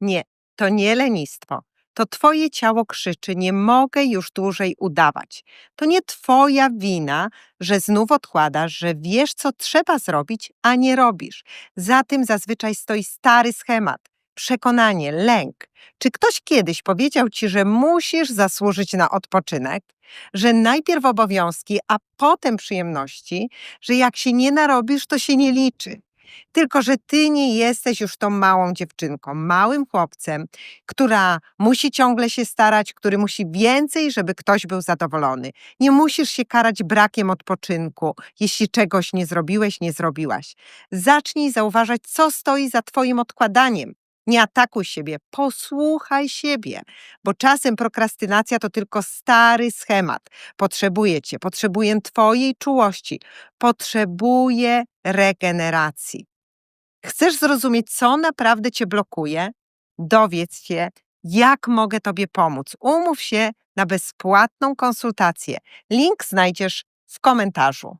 Nie, to nie lenistwo. To twoje ciało krzyczy, nie mogę już dłużej udawać. To nie twoja wina, że znów odkładasz, że wiesz, co trzeba zrobić, a nie robisz. Za tym zazwyczaj stoi stary schemat. Przekonanie, lęk. Czy ktoś kiedyś powiedział ci, że musisz zasłużyć na odpoczynek? Że najpierw obowiązki, a potem przyjemności? Że jak się nie narobisz, to się nie liczy? Tylko, że ty nie jesteś już tą małą dziewczynką, małym chłopcem, która musi ciągle się starać, który musi więcej, żeby ktoś był zadowolony. Nie musisz się karać brakiem odpoczynku, jeśli czegoś nie zrobiłeś, nie zrobiłaś. Zacznij zauważać, co stoi za Twoim odkładaniem. Nie atakuj siebie, posłuchaj siebie, bo czasem prokrastynacja to tylko stary schemat. Potrzebuję Cię, potrzebuję Twojej czułości, potrzebuję regeneracji. Chcesz zrozumieć, co naprawdę Cię blokuje? Dowiedz się, jak mogę Tobie pomóc. Umów się na bezpłatną konsultację. Link znajdziesz w komentarzu.